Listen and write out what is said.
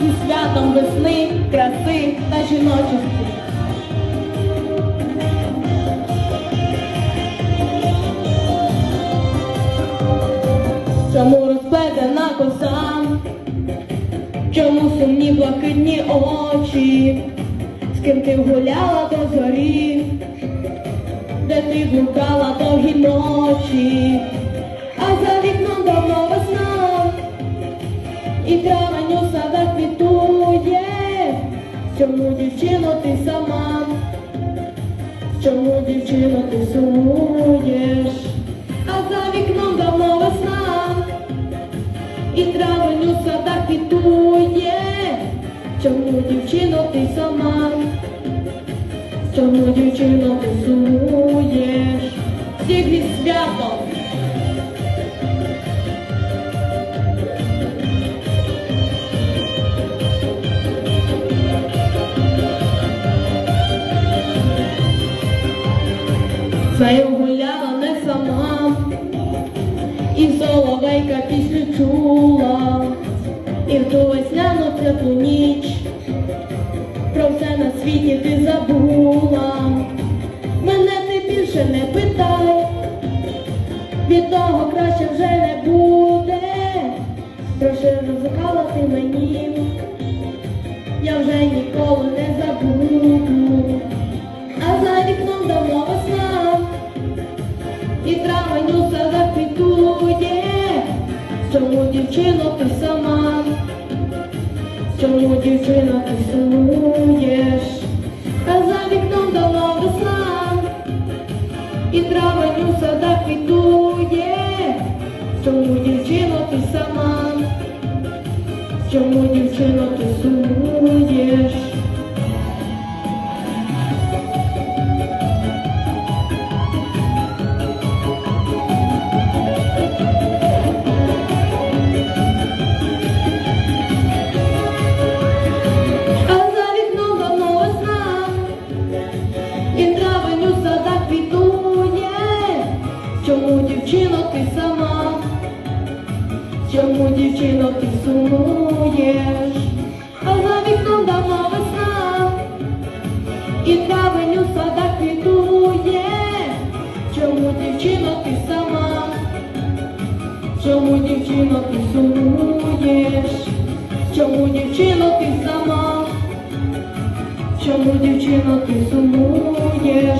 зі святом весни, краси та жіночості. Чому розплетена коса? Чому сумні блакитні очі? З ким ти гуляла до зорі? Де ти блукала довгі ночі? А за вікном давно весна, і травень у садах квітує. Чому дівчино ти сама? Чому дівчино ти сумуєш? А за вікном давно весна, і травень у садах квітує. Чому дівчино ти сама? Чому дівчино ти сумуєш? Всіх святом! З нею гуляла не сама, і соловейка пісню чула, і в ту весняну теплу ніч про все на світі ти забула. Мене ти більше не питай, від того краще вже не буде. Трошки розкала ти мені, я вже ніколи не забуду. Чому дівчино ти сама? Чому дівчино ти сумуєш? А за вікном давно весна, і травень у садах квітує. Чому дівчино ти сама? Чому дівчино ти сумуєш? Ти сама? Чому дівчино ти сумуєш? А за вікном давно весна, і травень у садах квітує. Чому дівчино ти сама? Чому дівчино ти сумуєш? Чому дівчино ти сама? Чому дівчино ти сумуєш?